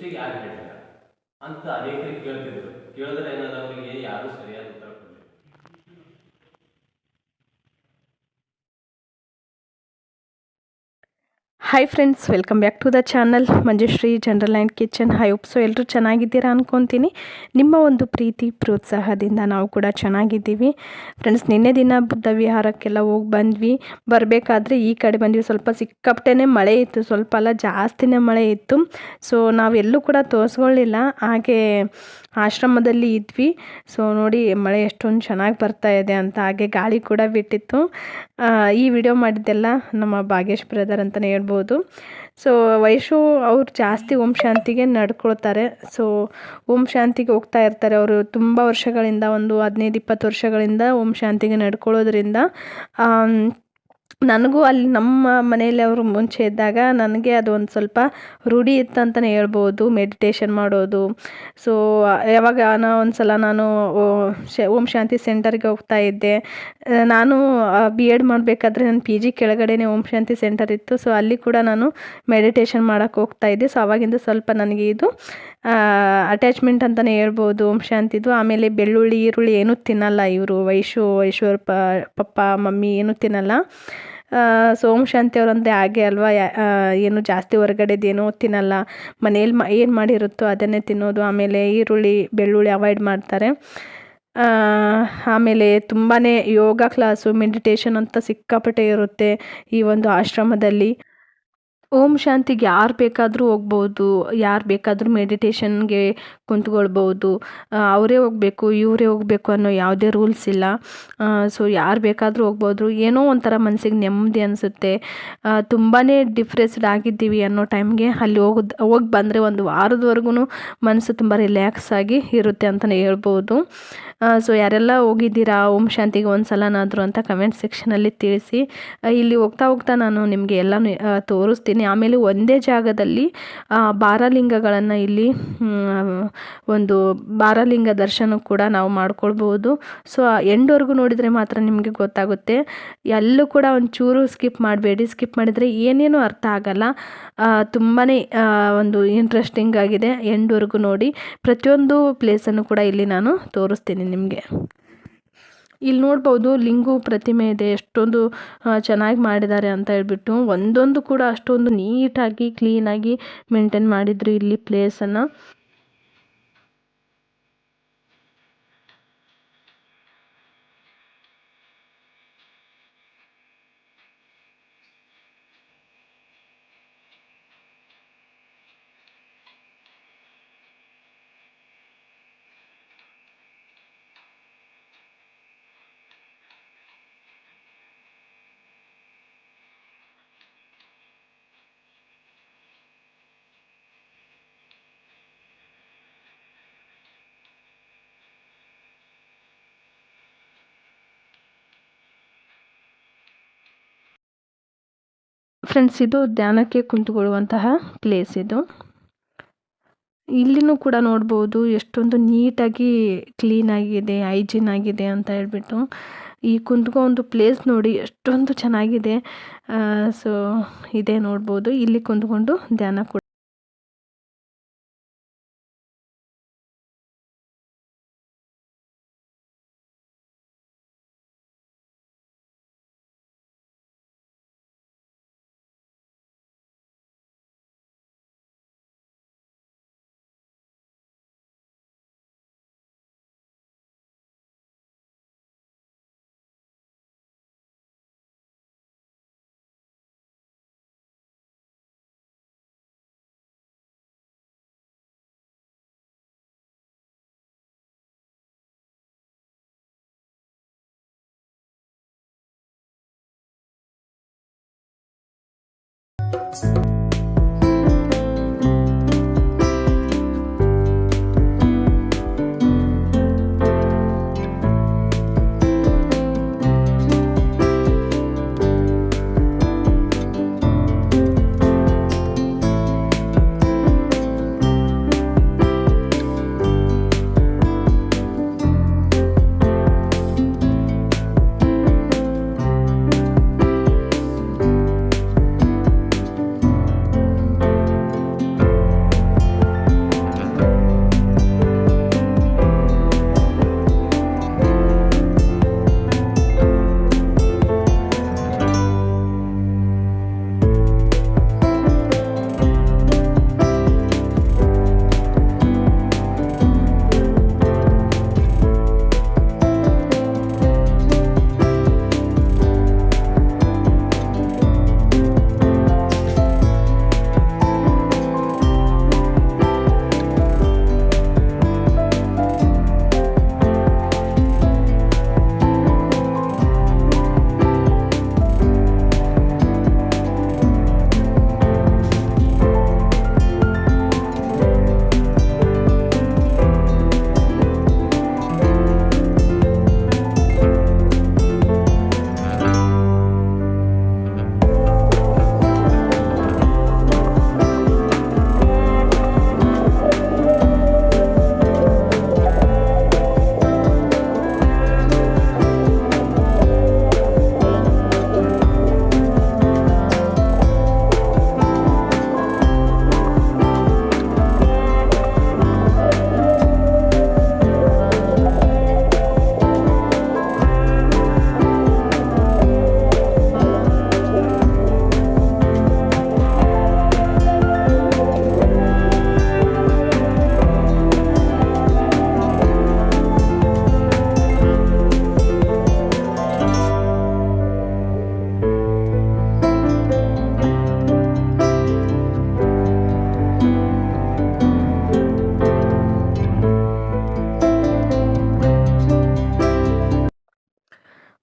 ಸೃಷ್ಟಿಗೆ ಯಾರು ಹೇಳಿಲ್ಲ ಅಂತ ಅನೇಕರಿಗೆ ಕೇಳ್ತಿದ್ರು. ಕೇಳಿದ್ರೆ ಏನಾದ್ರು ಅವರಿಗೆ ಯಾರು ಸರಿಯಾದ ಉತ್ತರ hi friends welcome back to the channel Manjushree general and kitchen hi ಉಪ್ಸು ಎಲ್ಲರೂ ಚೆನ್ನಾಗಿದ್ದೀರಾ ಅನ್ಕೊತೀನಿ. ನಿಮ್ಮ ಒಂದು ಪ್ರೀತಿ, ಪ್ರೋತ್ಸಾಹದಿಂದ ನಾವು ಕೂಡ ಚೆನ್ನಾಗಿದ್ದೀವಿ. ಫ್ರೆಂಡ್ಸ್ ನಿನ್ನೆ ದಿನ ಬುದ್ಧ ವಿಹಾರಕ್ಕೆಲ್ಲ ಹೋಗಿ ಬಂದ್ವಿ. ಬರಬೇಕಾದ್ರೆ ಈ ಕಡೆ ಬಂದ್ವಿ. ಸ್ವಲ್ಪ ಸಿಕ್ಕಾಪಟ್ಟೆನೇ ಮಳೆ ಇತ್ತು. ಸ್ವಲ್ಪ ಅಲ್ಲ ಜಾಸ್ತಿನೇ ಮಳೆ ಇತ್ತು. ಸೊ ನಾವೆಲ್ಲೂ ಕೂಡ ತೋರಿಸ್ಕೊಳ್ಳಿಲ್ಲ ಹಾಗೆ ಆಶ್ರಮದಲ್ಲಿ ಇದ್ವಿ. ಸೊ ನೋಡಿ ಮಳೆ ಎಷ್ಟೊಂದು ಚೆನ್ನಾಗಿ ಬರ್ತಾ ಇದೆ ಅಂತ ಹಾಗೆ ಗಾಳಿ ಕೂಡ ಬಿಟ್ಟಿತ್ತು. ಈ ವಿಡಿಯೋ ಮಾಡಿದ್ದೆಲ್ಲ ನಮ್ಮ ಭಾಗೇಶ್ ಬ್ರದರ್ ಅಂತಲೇ ಹೇಳ್ಬೋದು. ಸೊ ವಯಸ್ಸು ಅವ್ರು ಜಾಸ್ತಿ ಓಂ ಶಾಂತಿಗೆ ನಡ್ಕೊಳ್ತಾರೆ. ಸೊ ಓಂ ಶಾಂತಿಗೆ ಹೋಗ್ತಾ ಇರ್ತಾರೆ ಅವರು ತುಂಬ ವರ್ಷಗಳಿಂದ, ಒಂದು ಹದಿನೈದು ಇಪ್ಪತ್ತು ವರ್ಷಗಳಿಂದ ಓಂ ಶಾಂತಿಗೆ ನಡ್ಕೊಳ್ಳೋದ್ರಿಂದ. ನನಗೂ ಅಲ್ಲಿ ನಮ್ಮ ಮನೆಯಲ್ಲಿ ಅವರು ಮುಂಚೆ ಇದ್ದಾಗ ನನಗೆ ಅದು ಒಂದು ಸ್ವಲ್ಪ ರೂಢಿ ಇತ್ತು ಅಂತಲೇ ಹೇಳ್ಬೋದು ಮೆಡಿಟೇಷನ್ ಮಾಡೋದು. ಸೊ ಯಾವಾಗ ನಾನು ಒಂದು ಸಲ ನಾನು, ಓಂ ಶಾಂತಿ ಸೆಂಟರ್ಗೆ ಹೋಗ್ತಾ ಇದ್ದೆ. ನಾನು ಬಿ ಎಡ್ ಮಾಡಬೇಕಾದ್ರೆ ನನ್ನ ಪಿ ಜಿ ಕೆಳಗಡೆನೇ ಓಂ ಶಾಂತಿ ಸೆಂಟರ್ ಇತ್ತು. ಸೊ ಅಲ್ಲಿ ಕೂಡ ನಾನು ಮೆಡಿಟೇಷನ್ ಮಾಡೋಕ್ಕೆ ಹೋಗ್ತಾ ಇದ್ದೆ. ಸೊ ಆವಾಗಿಂದ ಸ್ವಲ್ಪ ನನಗೆ ಇದು ಅಟ್ಯಾಚ್ಮೆಂಟ್ ಅಂತಲೇ ಹೇಳ್ಬೋದು, ಓಂ ಶಾಂತಿದು. ಆಮೇಲೆ ಬೆಳ್ಳುಳ್ಳಿ, ಈರುಳ್ಳಿ ಏನೂ ತಿನ್ನಲ್ಲ ಇವರು. ವೈಶು ವೈಶ್ವರ್ ಪಪ್ಪ, ಮಮ್ಮಿ ಏನೂ ತಿನ್ನಲ್ಲ. ಸೊ ಓಂ ಶಾಂತಿ ಅವರಂತೆ ಹಾಗೆ ಅಲ್ವಾ? ಏನು ಜಾಸ್ತಿ ಹೊರಗಡೆದೇನೂ ತಿನ್ನಲ್ಲ. ಮನೇಲಿ ಮ, ಏನು ಮಾಡಿರುತ್ತೋ ಅದನ್ನೇ ತಿನ್ನೋದು. ಆಮೇಲೆ ಈರುಳ್ಳಿ, ಬೆಳ್ಳುಳ್ಳಿ ಅವಾಯ್ಡ್ ಮಾಡ್ತಾರೆ. ಆಮೇಲೆ ತುಂಬಾ ಯೋಗ ಕ್ಲಾಸು ಮೆಡಿಟೇಷನ್ ಅಂತ ಸಿಕ್ಕಾಪಟ್ಟೆ ಇರುತ್ತೆ ಈ ಒಂದು ಆಶ್ರಮದಲ್ಲಿ. ಓಂ ಶಾಂತಿಗೆ ಯಾರು ಬೇಕಾದರೂ ಹೋಗ್ಬೋದು, ಯಾರು ಬೇಕಾದರೂ ಮೆಡಿಟೇಷನ್ಗೆ ಕುಂತ್ಕೊಳ್ಬೋದು ಅವರೇ ಹೋಗಬೇಕು, ಇವರೇ ಹೋಗಬೇಕು ಅನ್ನೋ ಯಾವುದೇ ರೂಲ್ಸ್ ಇಲ್ಲ. ಸೊ ಯಾರು ಬೇಕಾದರೂ ಹೋಗ್ಬೋದು. ಏನೋ ಒಂಥರ ಮನಸ್ಸಿಗೆ ನೆಮ್ಮದಿ ಅನಿಸುತ್ತೆ. ತುಂಬಾ ಡಿಪ್ರೆಸ್ಡ್ ಆಗಿದ್ದೀವಿ ಅನ್ನೋ ಟೈಮ್ಗೆ ಅಲ್ಲಿ ಹೋಗೋದು, ಹೋಗಿ ಬಂದರೆ ಒಂದು ವಾರದವರೆಗೂ ಮನಸ್ಸು ತುಂಬ ರಿಲ್ಯಾಕ್ಸ್ ಆಗಿ ಇರುತ್ತೆ ಅಂತಲೇ ಹೇಳ್ಬೋದು. ಸೊ ಯಾರೆಲ್ಲ ಹೋಗಿದ್ದೀರಾ, ಓಂ ಶಾಂತಿಗೆ ಒಂದು ಸಲನಾದರೂ ಅಂತ ಕಮೆಂಟ್ ಸೆಕ್ಷನಲ್ಲಿ ತಿಳಿಸಿ. ಇಲ್ಲಿ ಹೋಗ್ತಾ ಹೋಗ್ತಾ ನಾನು ನಿಮಗೆ ಎಲ್ಲನೂ ತೋರಿಸ್ತೀನಿ. ಆಮೇಲೆ ಒಂದೇ ಜಾಗದಲ್ಲಿ ಬಾರಲಿಂಗಗಳನ್ನು ಇಲ್ಲಿ ಒಂದು ಬಾರಲಿಂಗ ದರ್ಶನ ಕೂಡ ನಾವು ಮಾಡ್ಕೊಳ್ಬೋದು ಸೊ ಎಂಡ್ವರೆಗೂ ನೋಡಿದರೆ ಮಾತ್ರ ನಿಮಗೆ ಗೊತ್ತಾಗುತ್ತೆ. ಎಲ್ಲೂ ಕೂಡ ಒಂಚೂರು ಸ್ಕಿಪ್ ಮಾಡಬೇಡಿ. ಸ್ಕಿಪ್ ಮಾಡಿದರೆ ಏನೇನು ಅರ್ಥ ಆಗಲ್ಲ. ತುಂಬಾ ಒಂದು ಇಂಟ್ರೆಸ್ಟಿಂಗ್ ಆಗಿದೆ. ಎಂಡ್ವರೆಗೂ ನೋಡಿ. ಪ್ರತಿಯೊಂದು ಪ್ಲೇಸನ್ನು ಕೂಡ ಇಲ್ಲಿ ನಾನು ತೋರಿಸ್ತೀನಿ ನಿಮಗೆ. ಇಲ್ಲಿ ನೋಡ್ಬೋದು, ಲಿಂಗು ಪ್ರತಿಮೆ ಇದೆ. ಎಷ್ಟೊಂದು ಚೆನ್ನಾಗಿ ಮಾಡಿದ್ದಾರೆ ಅಂತ ಹೇಳ್ಬಿಟ್ಟು ಒಂದೊಂದು ಕೂಡ ಅಷ್ಟೊಂದು ನೀಟಾಗಿ ಕ್ಲೀನಾಗಿ ಮೇಂಟೈನ್ ಮಾಡಿದ್ರು ಇಲ್ಲಿ ಪ್ಲೇಸನ್ನು ಫ್ರೆಂಡ್ಸ್ ಇದು ಧ್ಯಾನಕ್ಕೆ ಕುಂತುಕೊಳ್ಳುವಂತಹ ಪ್ಲೇಸ್ ಇದು. ಇಲ್ಲಿನೂ ಕೂಡ ನೋಡ್ಬೋದು ಎಷ್ಟೊಂದು ನೀಟಾಗಿ ಕ್ಲೀನ್ ಆಗಿದೆ ಹೈಜೀನ್ ಆಗಿದೆ ಅಂತ ಹೇಳ್ಬಿಟ್ಟು. ಈ ಕುಂತ್ಕೋ ಒಂದು ಪ್ಲೇಸ್ ನೋಡಿ ಎಷ್ಟೊಂದು ಚೆನ್ನಾಗಿದೆ. ಸೊ ಇದೆ ನೋಡ್ಬೋದು. ಇಲ್ಲಿ ಕುಂತ್ಕೊಂಡು ಧ್ಯಾನ ಕೂಡ.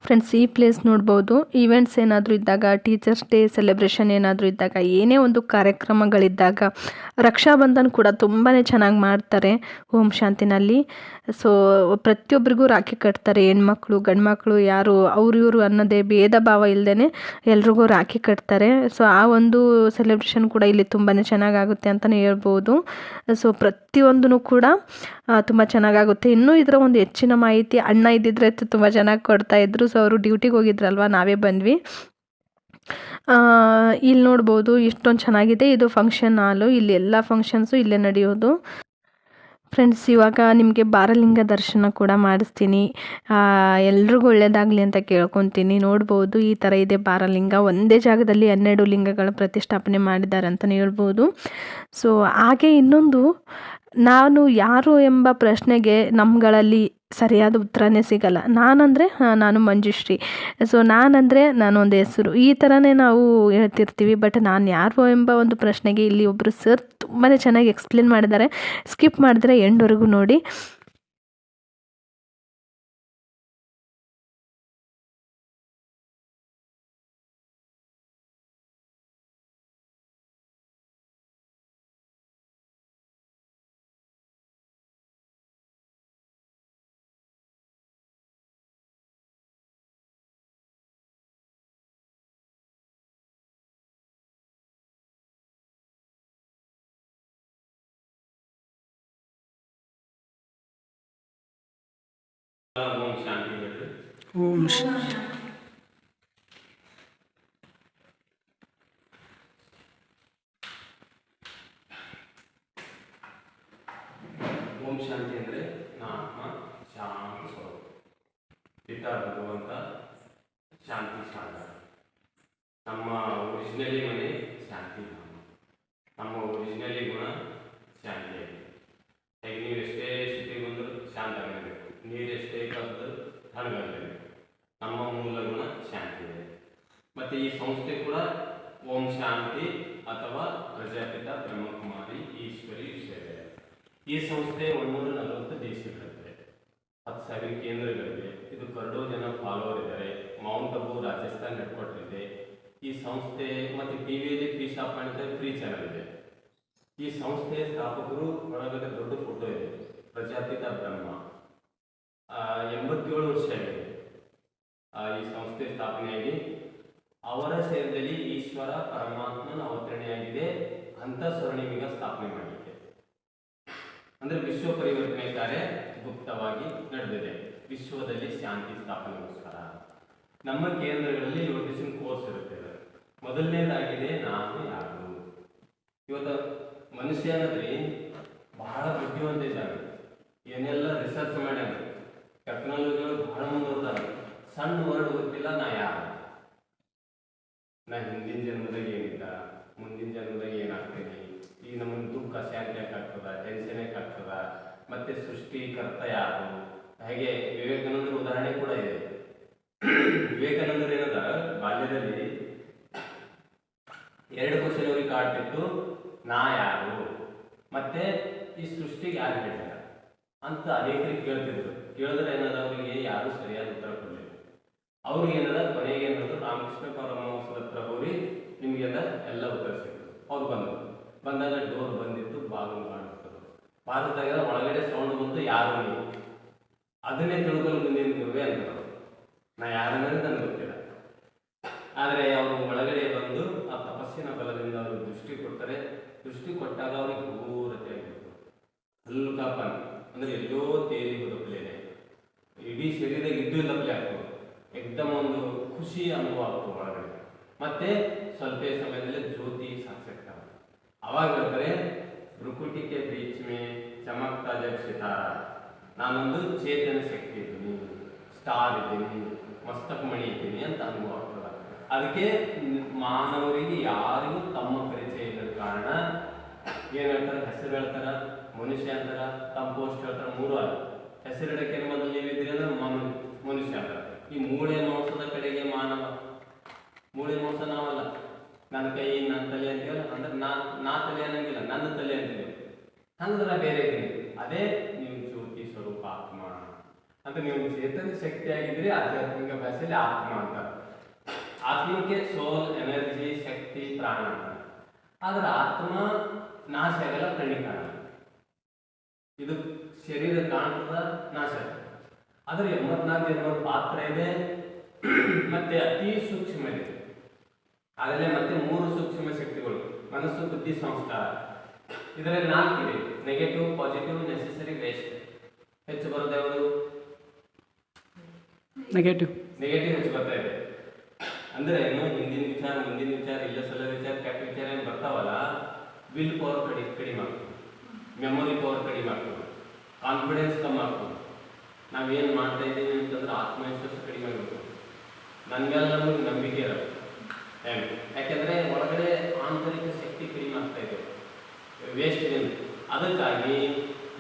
ಫ್ರೆಂಡ್ಸ್ ಈ ಪ್ಲೇಸ್ ನೋಡ್ಬೋದು. ಈವೆಂಟ್ಸ್ ಏನಾದರೂ ಇದ್ದಾಗ ಟೀಚರ್ಸ್ ಡೇ ಸೆಲೆಬ್ರೇಷನ್ ಏನಾದರೂ ಇದ್ದಾಗ, ಏನೇ ಒಂದು ಕಾರ್ಯಕ್ರಮಗಳಿದ್ದಾಗ, ರಕ್ಷಾಬಂಧನ್ ಕೂಡ ತುಂಬಾ ಚೆನ್ನಾಗಿ ಮಾಡ್ತಾರೆ ಓಂ ಶಾಂತಿನಲ್ಲಿ. ಸೊ ಪ್ರತಿಯೊಬ್ಬರಿಗೂ ರಾಖಿ ಕಟ್ತಾರೆ, ಹೆಣ್ಮಕ್ಳು, ಗಂಡ್ಮಕ್ಳು, ಯಾರು, ಅವ್ರು ಇವರು ಅನ್ನೋದೇ ಭೇದ ಭಾವ ಇಲ್ಲದೇ ಎಲ್ರಿಗೂ ರಾಖಿ ಕಟ್ತಾರೆ. ಸೊ ಆ ಒಂದು ಸೆಲೆಬ್ರೇಷನ್ ಕೂಡ ಇಲ್ಲಿ ತುಂಬಾ ಚೆನ್ನಾಗಾಗುತ್ತೆ ಅಂತಲೇ ಹೇಳ್ಬೋದು. ಸೊ ಪ್ರತಿಯೊಂದೂ ಕೂಡ ತುಂಬ ಚೆನ್ನಾಗಾಗುತ್ತೆ. ಇನ್ನೂ ಇದರ ಒಂದು ಹೆಚ್ಚಿನ ಮಾಹಿತಿ ಅಣ್ಣ ಇದ್ದಿದ್ರೆ ತುಂಬ ಚೆನ್ನಾಗಿ ಕೊಡ್ತಾ ಇದ್ರು. ಸೊ ಅವರು ಡ್ಯೂಟಿಗೆ ಹೋಗಿದ್ರಲ್ವ, ನಾವೇ ಬಂದ್ವಿ. ಇಲ್ಲಿ ನೋಡ್ಬೋದು ಇಷ್ಟೊಂದು ಚೆನ್ನಾಗಿದೆ, ಇದು ಫಂಕ್ಷನ್ ಹಾಲು ಇಲ್ಲಿ ಎಲ್ಲ ಫಂಕ್ಷನ್ಸು ಇಲ್ಲೇ ನಡೆಯೋದು. ಫ್ರೆಂಡ್ಸ್ ಇವಾಗ ನಿಮಗೆ ಬಾರಲಿಂಗ ದರ್ಶನ ಕೂಡ ಮಾಡಿಸ್ತೀನಿ. ಎಲ್ರಿಗೂ ಒಳ್ಳೆಯದಾಗಲಿ ಅಂತ ಕೇಳ್ಕೊತೀನಿ. ನೋಡ್ಬೋದು ಈ ಥರ ಇದೆ ಬಾರಲಿಂಗ. ಒಂದೇ ಜಾಗದಲ್ಲಿ ಹನ್ನೆರಡು ಲಿಂಗಗಳ ಪ್ರತಿಷ್ಠಾಪನೆ ಮಾಡಿದ್ದಾರೆ ಅಂತಲೇ ಹೇಳ್ಬೋದು. ಸೊ ಹಾಗೆ ಇನ್ನೊಂದು, ನಾನು ಯಾರು ಎಂಬ ಪ್ರಶ್ನೆಗೆ ನಮ್ಮಗಳಲ್ಲಿ ಸರಿಯಾದ ಉತ್ತರನೇ ಸಿಗಲ್ಲ. ನಾನಂದರೆ ನಾನು ಮಂಜುಶ್ರೀ. ಸೊ ನಾನಂದರೆ ನಾನೊಂದು ಹೆಸರು. ಈ ಥರನೇ ನಾವು ಹೇಳ್ತಿರ್ತೀವಿ ಬಟ್ ನಾನು ಯಾರು ಎಂಬ ಒಂದು ಪ್ರಶ್ನೆಗೆ ಇಲ್ಲಿ ಒಬ್ಬರು ಸರ್ ತುಂಬಾ ಚೆನ್ನಾಗಿ ಎಕ್ಸ್ಪ್ಲೇನ್ ಮಾಡಿದ್ದಾರೆ. ಸ್ಕಿಪ್ ಮಾಡಿದ್ರೆ ಎಂಡ್ವರೆಗೂ ನೋಡಿ. ಓಂ ಶಾಂತಿ ಹೇಳ್ರಿ ಓಂ ಶಾಂತಿ ಓಂ ಶಾಂತಿ ಅಂದರೆ ಆತ್ಮ ಶಾಂತ ಸ್ವರೂಪ ಪಿತಾ ಭಗವಂತ ಶಾಂತಿ ಸಾಗರ ನಮ್ಮ ಒರಿಜಿನಲಿ ಮನೆ ಶಾಂತಿ ಧಾಮ ನಮ್ಮ ಒರಿಜಿನಲಿ ಗುಣ ಶಾಂತಿಯಾಗಿದೆ ಹೇಗೆ ನೀವು ಎಷ್ಟೇ ಸ್ಥಿತಿಗೆ ಬಂದರೂ ಶಾಂತ ಆಗಿರಬೇಕು ನೀರು ಎಷ್ಟೇ ಕದ್ದು ತಣ್ಣಗಾಗಬೇಕು ನಮ್ಮ ಮೂಲ ಗುಣ ಶಾಂತಿ ಇದೆ. ಮತ್ತು ಈ ಸಂಸ್ಥೆ ಕೂಡ ಓಂ ಶಾಂತಿ ಅಥವಾ ಪ್ರಜಾಪಿತ ಬ್ರಹ್ಮಕುಮಾರಿ ಈಶ್ವರಿ ವಿಷಯವಿದೆ ಈ ಸಂಸ್ಥೆ ಒಂದೂರ ನಲವತ್ತು ದೇಶಗಳಿವೆ ಹತ್ತು ಸಾವಿರ ಕೇಂದ್ರಗಳಿವೆ ಇದು ಕರಡೋ ಜನ ಫಾಲೋವರ್ ಇದ್ದಾರೆ. Mount Abu Rajasthan headquarter ಇದೆ. ಈ ಸಂಸ್ಥೆ ಮತ್ತು ಟಿ ವಿಯಲ್ಲಿ ಫ್ರೀ ಶಾಪ್ ಮಾಡಿದ್ರೆ ಫ್ರೀ ಚಾನಲ್ ಇದೆ. ಈ ಸಂಸ್ಥೆಯ ಸ್ಥಾಪಕರು ಒಳಗಡೆ ದೊಡ್ಡ ಫೋಟೋ ಇದೆ. ಪ್ರಜಾಪಿತ ಬ್ರಹ್ಮ. ಆ, ಎಂಬತ್ತೇಳು ವರ್ಷ ಆಗಿದೆ. ಈ ಸಂಸ್ಥೆ ಸ್ಥಾಪನೆಯಾಗಿ ಅವರ ಸೇರಿದಲ್ಲಿ ಈಶ್ವರ ಪರಮಾತ್ಮನ ಅವತರಣೆಯಾಗಿದೆ. ಅಂತ ಸ್ವರ್ಣಿಮಿಗ ಸ್ಥಾಪನೆ ಮಾಡಲಿಕ್ಕೆ. ಅಂದ್ರೆ ವಿಶ್ವ ಪರಿವರ್ತನೆ ಕಾರ್ಯ ಗುಪ್ತವಾಗಿ ನಡೆದಿದೆ. ವಿಶ್ವದಲ್ಲಿ ಶಾಂತಿ ಸ್ಥಾಪನೆಗೋಸ್ಕರ. ನಮ್ಮ ಕೇಂದ್ರಗಳಲ್ಲಿ ಏಳು ಕೋರ್ಸ್ ಇರುತ್ತೆ ಮೊದಲನೇದಾಗಿದೆ ನಾನು ಯಾರು? ಇವತ್ತು ಮನುಷ್ಯ ಬಹಳ ಬುದ್ಧಿವಂತ ಇದ್ದಾನೆ ಏನೆಲ್ಲ ರಿಸರ್ಚ್ ಮಾಡ್ಯಾನ. ಟೆಕ್ನಾಲಜಿಗಳು ಬಹಳ ಮುಂದುವರ್ದಾರ ಸಣ್ಣ ವರ್ಡ್ ಗೊತ್ತಿಲ್ಲ, ನಾ ಯಾರು? ನಾ ಹಿಂದಿನ ಜನ್ಮದಾಗ ಏನಿಲ್ಲ, ಮುಂದಿನ ಜನ್ಮದಾಗ ಏನಾಗ್ತೀನಿ? ಈಗ ನಮ್ಮ ದುಃಖ ಶಾಂತಿ ಆಗ್ತದ ಟೆನ್ಷನ್ ಆಗ್ತದ ಮತ್ತೆ ಸೃಷ್ಟಿಕರ್ತ ಯಾರು? ಹಾಗೆ ವಿವೇಕಾನಂದರ ಉದಾಹರಣೆ ಕೂಡ ಇದೆ. ವಿವೇಕಾನಂದರು ಏನದ? ಬಾಲ್ಯದಲ್ಲಿ ಎರಡು ಕ್ವಶನ್ ಅವ್ರಿಗೆ ಕಾಡ್ತಿತ್ತು, ನಾ ಯಾರು? ಮತ್ತೆ ಈ ಸೃಷ್ಟಿಗೆ ಯಾರು ಹೇಳ್ತಾರೆ ಅಂತ ಅನೇಕರಿಗೆ ಕೇಳ್ತಿದ್ರು. ಕೇಳಿದ್ರೆ ಏನದ ಅವರಿಗೆ ಯಾರು ಸರಿಯಾದ ಉತ್ತರ ಕೊಡಲಿಲ್ಲ. ಅವ್ರಿಗೆ ಏನದ ಕೊನೆಗೆ ಏನದು ರಾಮಕೃಷ್ಣ ಪರಮಹಂಸರ ಹತ್ರ ಹೋಗಿ ನಿಮಗೆಲ್ಲ ಎಲ್ಲ ಉತ್ತರ ಸಿಕ್ತು ಅವ್ರು ಬಂದರು. ಬಂದಾಗ ಡೋರ್ ಬಂದಿತ್ತು, ಬಾಗಿಲು ಮಾಡಿರ್ತದೆ ಬಾಗಿದಾಗ ಒಳಗಡೆ ಸೌಂಡ್ ಬಂದು ಯಾರು ನೀವು ಅದನ್ನೇ ತಿಳ್ಕೊಂಡು ಮುಂದೆ ನಿಮಗೆ ಅಂತಾರೆ ನಾ ಯಾರನ್ನೋದು ನನಗೆ ಗೊತ್ತಿಲ್ಲ. ಆದರೆ ಅವರು ಒಳಗಡೆ ಬಂದು ಆ ತಪಸ್ಸಿನ ಬಲದಿಂದ ಅವರು ದೃಷ್ಟಿ ಕೊಡ್ತಾರೆ. ದೃಷ್ಟಿ ಕೊಟ್ಟಾಗ ಅವ್ರಿಗೆ ಘೋರತೆ ಆಗಿತ್ತು ಹಲ್ಕಾಪನ್ ಅಂದ್ರೆ ಎಲ್ಲೋ ತೇಲಿ ಹೋದಪ್ಲೇನೆ ಇಡೀ ಶರೀರ ಇದ್ದು ಇಲ್ಲಪ್ಲೆ ಆಗ್ತದೆ ಎಕ್ದಮ್ ಒಂದು ಖುಷಿ ಅನುಭವ ಆಗ್ತದೆ ಒಳಗಡೆ. ಮತ್ತೆ ಸ್ವಲ್ಪ ಸಮಯದಲ್ಲಿ ಜ್ಯೋತಿ ಸಾಕ್ಷಾತ್ಕಾರ ಅವಾಗ ಹೇಳ್ತಾರೆ, ಭ್ರುಕುಟಿಕೆ ಬೀಚ್ ಚಮಕ್ತಾ ಜಕ್ಷಿತ ನಾನೊಂದು ಚೇತನ ಶಕ್ತಿ ಇದ್ದೀನಿ. ಸ್ಟಾರ್ ಇದ್ದೀನಿ. ಮಸ್ತಕ ಮಣಿ ಇದ್ದೀನಿ ಅಂತ ಅನುಭವ ಆಗ್ತದೆ. ಅದಕ್ಕೆ ಮಾನವರಿಗೆ ಯಾರಿಗೂ ತಮ್ಮ ಪರಿಚಯ ಇಲ್ಲದ ಕಾರಣ ಏನು ಹೇಳ್ತಾರೆ? ಹೆಸರು ಹೇಳ್ತಾರ, ಮನುಷ್ಯ ಅಂತಾರ ತಮ್ಮ ಪೋಸ್ಟ್ ಹೇಳ್ತಾರ, ಮೂರು ಅಲ್ಲ. ಹೆಸರು ಕೆರ್ಮದಲ್ಲಿ ಮೊದಲು ನೀವಿದ್ರಿ ಅಂದ್ರೆ ಮನು, ಮನುಷ್ಯ ಈ ಮೂಳೆ ಮಾಂಸದ ಕಡೆಗೆ ಮಾನವ. ಮೂಳೆ ಮಾಂಸ ನಾವಲ್ಲ. ನನ್ನ ಕೈ, ನನ್ನ ತಲೆ ಅಂತೀವಲ್ಲ? ಅಂದ್ರೆ ನಾ ನಾ ತಲೆ ಅನ್ನಂಗಿಲ್ಲ, ನನ್ನ ತಲೆ ಅಂತೀವಿ. ನಾ ಬೇರೆ ಇದ್ದೀನಿ ಅದೇ ನೀವು ಜ್ಯೋತಿ ಸ್ವರೂಪ ಆತ್ಮ ಅಂತ. ನೀವು ಚೇತನ ಶಕ್ತಿ ಆಗಿದ್ರೆ ಆಧ್ಯಾತ್ಮಿಕ ಭಾಷೆಯಲ್ಲಿ ಆತ್ಮ ಅಂತ. ಆತ್ಮಕ್ಕೆ ಸೋಲ್ ಎನರ್ಜಿ ಶಕ್ತಿ, ಪ್ರಾಣ ಅಂತ. ಆದ್ರೆ ಆತ್ಮ ನಾಶ ಆಗಲ್ಲ ಕಾಣಲ್ಲ ಇದು ಶರೀರ ಕಾಣ್ತದ? ನಾಶ ಆದರೆ ಎಂಬತ್ನಾಲ್ಕು ಎಂಬತ್ತು ಪಾತ್ರ ಇದೆ. ಮತ್ತೆ ಅತಿ ಸೂಕ್ಷ್ಮ ಇದೆ. ಅದರಲ್ಲೇ ಮತ್ತೆ ಮೂರು ಸೂಕ್ಷ್ಮ ಶಕ್ತಿಗಳು. ಮನಸ್ಸು ಬುದ್ಧಿ ಸಂಸ್ಕಾರ. ಇದರಲ್ಲಿ ನಾಲ್ಕು ಇದೆ. ನೆಗೆಟಿವ್ ಪಾಸಿಟಿವ್ ನೆಸೆಸರಿ ವೇಸ್ಟ್ ಹೆಚ್ಚು ಬರುತ್ತೆ ಅವರು ನೆಗೆಟಿವ್ ನೆಗೆಟಿವ್ ಹೆಚ್ಚು ಬರ್ತಾ ಇದೆ. ಅಂದ್ರೆ ಏನು ಹಿಂದಿನ ವಿಚಾರ ಮುಂದಿನ ವಿಚಾರ ಇಲ್ಲ ಸಲ ವಿಚಾರ ಕೆಟ್ಟ ವಿಚಾರ ಏನು ಬರ್ತಾವಲ್ಲ? ವಿಲ್ ಪವರ್ ಕಡಿಮೆ ಕಡಿಮೆ ಆಗ್ತದೆ. ಮೆಮೊರಿ ಪವರ್ ಕಡಿಮೆ ಆಗ್ತದೆ. ಕಾನ್ಫಿಡೆನ್ಸ್ ಕಮ್ಮಿ ಆಗ್ತದೆ ನಾವೇನು ಮಾಡ್ತಾ ಇದ್ದೀವಿ ಅಂತಂದ್ರೆ ಆತ್ಮವಿಶ್ವಾಸ ಕಡಿಮೆ ಆಗುತ್ತೆ ನನ್ನ ನಮಗೆ ನಂಬಿಕೆ ಹೆಂಗೆ ಯಾಕೆಂದ್ರೆ ಒಳಗಡೆ ಆಂತರಿಕ ಶಕ್ತಿ ಕಡಿಮೆ ಆಗ್ತಾ ಇದೆ. ವೇಸ್ಟ್ ಏನು ಅದಕ್ಕಾಗಿ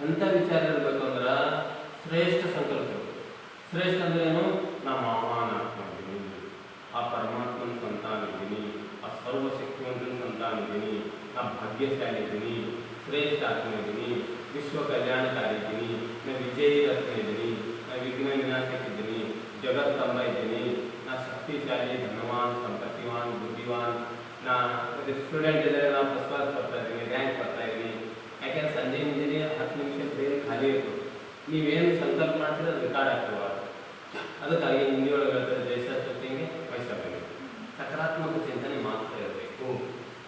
ಅಂಥ ವಿಚಾರ ಇರಬೇಕು ಅಂದ್ರೆ ಶ್ರೇಷ್ಠ ಸಂಕಲ್ಪ ಶ್ರೇಷ್ಠ ಅಂದ್ರೆ ಏನು? ನಮ್ಮ ಆಹ್ವಾನ ಆ ಪರಮಾತ್ಮನ ಸಂತಾನ ಇದ್ದೀನಿ. ಆ ಸರ್ವಶಕ್ತಿವಂತನ ಸಂತಾನ ಇದ್ದೀನಿ. ನಾ ಭಾಗ್ಯಶಾಲಿ ಇದ್ದೀನಿ. ಶ್ರೇಷ್ಠ ಆತ್ಮ ಇದ್ದೀನಿ. ವಿಶ್ವ ಕಲ್ಯಾಣಕಾರಿದ್ದೀನಿ ನಾ ವಿಜಯಿ ರತ್ನ ಇದ್ದೀನಿ ನಾ ವಿಘ್ನ ವಿನಾಶಕ ಇದ್ದೀನಿ ಜಗತ್ತಂಬ ಇದ್ದೀನಿ, ನಾ ಶಕ್ತಿಶಾಲಿ, ಧನವಾನ್, ಸಂಪತ್ತಿವಾನ್, ಬುದ್ಧಿವಾನ್, ನಾ ಸ್ಟೂಡೆಂಟ್ ಇದ್ದರೆ ನಾನು ಫಸ್ಟ್ ಕ್ಲಾಸ್ ಬರ್ತಾ ಇದ್ದೀನಿ ರ್ಯಾಂಕ್ ಬರ್ತಾ ಇದ್ದೀನಿ. ಯಾಕೆಂದ್ರೆ ಸಂಜೆ ಮುಂಜಾನೆ ಹತ್ತು ನಿಮಿಷ ಬೇರೆ ಖಾಲಿ ಇರ್ತದೆ ನೀವೇನು ಸಂಕಲ್ಪ ಮಾಡ್ತೀರ, ಅದು ರೆಕಾರ್ಡ್ ಆಗ್ತವ ಅದಕ್ಕಾಗಿ ಹಿಂದಿಯೊಳಗೆ ಹೇಳ್ತಾರೆ ದೇಶ ಸತ್ಯಂಗೆ ವೈಶಾಖಗೆ ಸಕಾರಾತ್ಮಕ ಚಿಂತನೆ ಮಾತ್ರ ಇರಬೇಕು.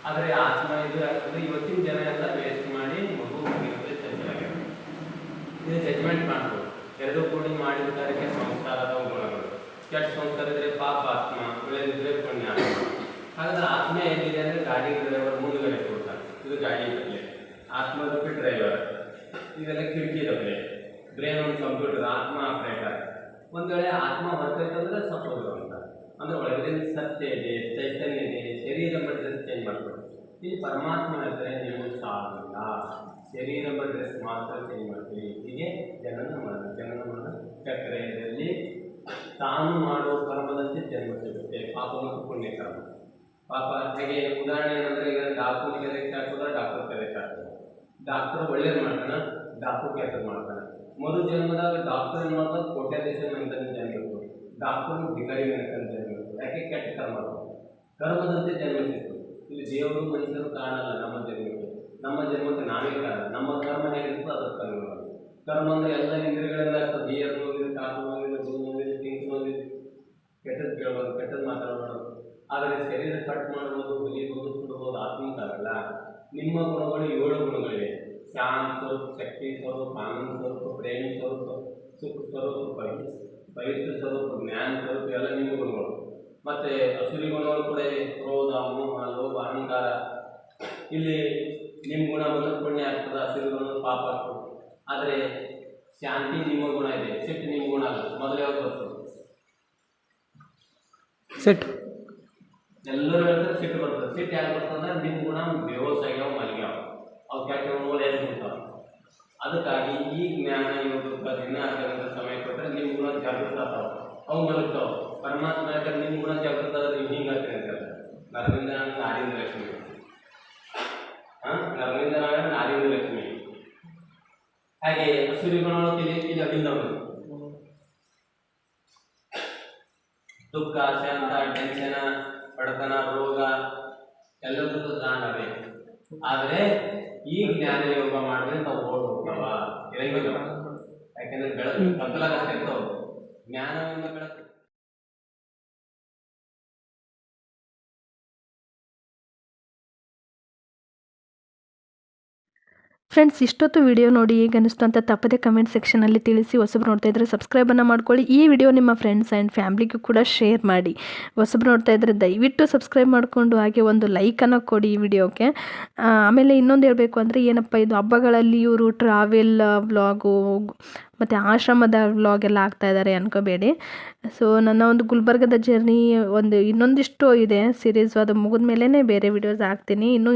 ಆದರೆ ಆತ್ಮ ಇದು ಅಂದರೆ ಇವತ್ತಿನ ಜನ ಎಲ್ಲ ವೇಸ್ಟ್ ಮಾಡಿ ಮಗು ಮುಗಿದ್ರೆ ಚಂಚಲಾಗ್ಯಾರ ಇದು ಜಜ್ಮೆಂಟ್ ಮಾಡ್ಬೋದು ಎರಡು ಕೂಡಿ ಮಾಡಿದ ಕಾರ್ಯಕ್ಕೆ ಸಂಸ್ಕಾರದ ಗುಣಗಳು ಕೆಟ್ಟ ಸಂಸ್ಕಾರ ಇದ್ರೆ ಪಾಪ ಆತ್ಮ, ಒಳ್ಳೆದಿದ್ರೆ ಪುಣ್ಯ ಆತ್ಮ. ಹಾಗಾದ್ರೆ ಆತ್ಮ ಎಲ್ಲಿದೆ ಅಂದರೆ ಗಾಡಿ ಡ್ರೈವರ್ ಮುಂದುಗಡೆ ಕೊಡ್ತಾನೆ ಇದು ಗಾಡಿ ಇರಲಿ ಆತ್ಮದಕ್ಕೆ ಡ್ರೈವರ್ ಇದೆಲ್ಲ ಕಿಟಕಿ ಇರಲಿ ಬ್ರೇನ್ ಒಂದು ಕಂಪ್ಯೂಟರ್ ಆತ್ಮ ಆಪರೇಟರ್ ಒಂದು ವೇಳೆ ಆತ್ಮ ಹೊರತೈತಂದ್ರೆ ಸಪೋಸ್ ಅಂತ. ಅಂದರೆ ಒಳಗಡೆ ಸತ್ಯ ಇದೆ, ಚೈತನ್ಯ ಇದೆ, ಶರೀರ ಡ್ರೆಸ್ ಚೇಂಜ್ ಮಾಡ್ತಾರೆ ಇಲ್ಲಿ ಪರಮಾತ್ಮ ಹೇಳ್ತಾರೆ, ನೀವು ಸಾಗಿಲ್ಲ ಶರೀರ ಡ್ರೆಸ್ ಮಾತ್ರ ಚೇಂಜ್ ಮಾಡ್ತೀವಿ ಹೀಗೆ ಜನನ ಮರಣ ಜನನ ಮರಣ ಚಕ್ರೆಯಲ್ಲಿ ತಾನು ಮಾಡುವ ಕರ್ಮದಂತೆ ಜನ್ಮ ಸಿಗುತ್ತೆ ಪಾಪ ಮತ್ತು ಪುಣ್ಯ ಕರ್ಮ ಪಾಪ ಹಾಗೆ ಉದಾಹರಣೆ ಏನಂದ್ರೆ ಈಗ ಡಾಕ್ಟರ್ ಕೆರೆಕ್ಟ್ ಹಾಕಿದ್ರೆ ಡಾಕ್ಟರ್ ಕೆರೆಕ್ಟ್ ಆಗ್ತದೆ ಡಾಕ್ಟರ್ ಒಳ್ಳೇದು ಮಾಡ್ತಾನೆ, ಡಾಕ್ಟರ್ ಕೆಲಸ ಮಾಡ್ತಾನೆ. ಮರು ಜನ್ಮದಾಗ ಡಾಕ್ಟರ್ ಏನು ಮಾಡ್ತಾರೆ ಕೋಟ್ಯಾಧೀಶ ಮನೆತನ ಜನ್ಮ ಡಾಕ್ಟರ್ ಮನೆತನ ಜನ್ಮ ಯಾಕೆ ಕೆಟ್ಟ ಕರ್ಮ. ಕರ್ಮದಂತೆ ಜನ್ಮ ಸಿಗ್ತದೆ. ಇಲ್ಲಿ ದೇವರು, ಮನುಷ್ಯರು ಕಾಣಲ್ಲ ನಮ್ಮ ಜನ್ಮಕ್ಕೆ. ನಮ್ಮ ಜನ್ಮಕ್ಕೆ ನಾವೇ ಕಾರಣ. ನಮ್ಮ ಕರ್ಮ ಹೇಗಿರ್ತದೆ ಅದಕ್ಕೆ ಕರ್ಮ ಅಂದ್ರೆ ಎಲ್ಲ ಇಂದ್ರಿಯಗಳಿಂದ ಆಗ್ತದೆ. ಬಿಯರ್ ನೋವಿದೆ ಕೇಳ್ಬೋದು ಕೆಟ್ಟದ್ದು ಮಾತಾಡಬಾರ್ದು ಆದರೆ ಶರೀರ ಕಟ್ ಮಾಡ್ಬೋದು ಹೊಲಿಬೋದು ಸುಡಬಹುದು ಆಗಲ್ಲ. ನಿಮ್ಮ ಗುಣಗಳು ಏಳು ಗುಣಗಳಿವೆ. ಶಾಂತ ಸ್ವರೂಪ, ಶಕ್ತಿ ಸ್ವರೂಪ, ಆನಂದ ಸ್ವರೂಪ, ಪ್ರೇಮ ಸ್ವರೂಪ, ಸುಖ ಸ್ವರೂಪ ಪವಿ ಪವಿತ್ರ ಸ್ವರೂಪ, ಜ್ಞಾನ ಸ್ವರೂಪ ಎಲ್ಲ ನಿಮ್ಮ ಗುಣಗಳು. ಮತ್ತೆ ಹಸುರಿ ಗುಣಗಳು ಕೂಡ ಕ್ರೋಧ, ಮೋಹ, ಲೋಭ, ಅಹಂಕಾರ. ಇಲ್ಲಿ ನಿಮ್ಮ ಗುಣ ಬಂದು ಪುಣ್ಯ ಆಗ್ತದೆ ಹಸಿರು ಗುಣ ಪಾಪ ಆಗ್ತದೆ. ಆದರೆ ಶಾಂತಿ ನಿಮ್ಮ ಗುಣ ಇದೆ. ಸಿಟ್ಟು ನಿಮ್ಮ ಗುಣ ಅಲ್ಲ. ಮೊದಲೇ ಬರ್ತದೆ ಸೆಟ್ ಎಲ್ಲರೂ ಹೇಳಿದ್ರೆ ಸಿಟ್ಟು ಬರ್ತದೆ. ಸಿಟ್ಟು ಯಾಕೆ ಗುಣ ಬೇವಸ್ ಆಗ್ಯಾವ ಮಲ್ಗ್ಯಾವ ಅವು. ಅದಕ್ಕಾಗಿ ಈ ಜ್ಞಾನ ಯೋಗಕ್ಕೆ ದಿನ ಸಮಯ ಕೊಟ್ಟರೆ ನಿಮ್ಮ ಗುಣ ಜಾಗೃತ ಆಗ್ತಾವ. ಅವು ಮಲಗ್ತಾವ. ಪರಮಾತ್ಮ ಯಾಕಂದ್ರೆ ನಿಮ್ಮ ಗುಣ ಜಾಗೃತ ಆದ್ರೆ ನೀವು ಲಕ್ಷ್ಮಿ ಹಾಂ? ನರವಿಂದ ನಾರಿಂದ ಲಕ್ಷ್ಮಿ ಹಾಗೆ ಹಸಿರು ಗುಣಗಳು ಇಲ್ಲಿ ಇಲ್ಲಿ ಅಭಿನ್ನವರು ದುಃಖ ಶಾಂತ ಟೆನ್ಷನ್ ಬಡತನ ರೋಗ ಎಲ್ಲದಕ್ಕೂ ಕಾರಣವೇ. ಆದರೆ ಈ ಜ್ಞಾನ ಯೋಗ ಮಾಡಿದ್ರೆ ನಾವು ಓಡ್ ಹೋಗ್ತಾವ ಯಾಕಂದ್ರೆ ಬೆಳಕು ಕತ್ತಲಾಗಷ್ಟೇ ಇರ್ತಾವ. ಜ್ಞಾನವನ್ನು ಬೆಳಕು ಫ್ರೆಂಡ್ಸ್ ಇಷ್ಟೊತ್ತು ವಿಡಿಯೋ ನೋಡಿ ಈಗ ಅನಿಸ್ತು ಅಂತ ತಪ್ಪದೆ ಕಮೆಂಟ್ ಸೆಕ್ಷನಲ್ಲಿ ತಿಳಿಸಿ. ಹೊಸಬ್ರು ನೋಡ್ತಾ ಇದ್ದರೆ ಸಬ್ಸ್ಕ್ರೈಬನ್ನು ಮಾಡ್ಕೊಳ್ಳಿ. ಈ ವಿಡಿಯೋ ನಿಮ್ಮ ಫ್ರೆಂಡ್ಸ್ ಆ್ಯಂಡ್ ಫ್ಯಾಮ್ಲಿಗೂ ಕೂಡ ಶೇರ್ ಮಾಡಿ. ಹೊಸಬ್ರು ನೋಡ್ತಾ ಇದ್ದರೆ ದಯವಿಟ್ಟು ಸಬ್ಸ್ಕ್ರೈಬ್ ಮಾಡಿಕೊಂಡು ಹಾಗೆ ಒಂದು ಲೈಕನ್ನು ಕೊಡಿ ಈ ವಿಡಿಯೋಗೆ ಆಮೇಲೆ ಇನ್ನೊಂದು ಹೇಳಬೇಕು ಅಂದರೆ ಏನಪ್ಪ, ಇದು ಹಬ್ಬಗಳಲ್ಲಿ ಇವರು ಟ್ರಾವೆಲ್ ವ್ಲಾಗು ಮತ್ತು ಆಶ್ರಮದ ವ್ಲಾಗ್ ಎಲ್ಲ ಆಗ್ತಾ ಇದ್ದಾರೆ ಅನ್ಕೋಬೇಡಿ. ಸೊ ನನ್ನ ಒಂದು ಗುಲ್ಬರ್ಗದ ಜರ್ನಿ ಒಂದು ಇನ್ನೊಂದಿಷ್ಟು ಇದೆ. ಸೀರೀಸ್ ಅದು ಮುಗಿದ ಮೇಲೇ ಬೇರೆ ವಿಡಿಯೋಸ್ ಹಾಕ್ತೀನಿ. ಇನ್ನು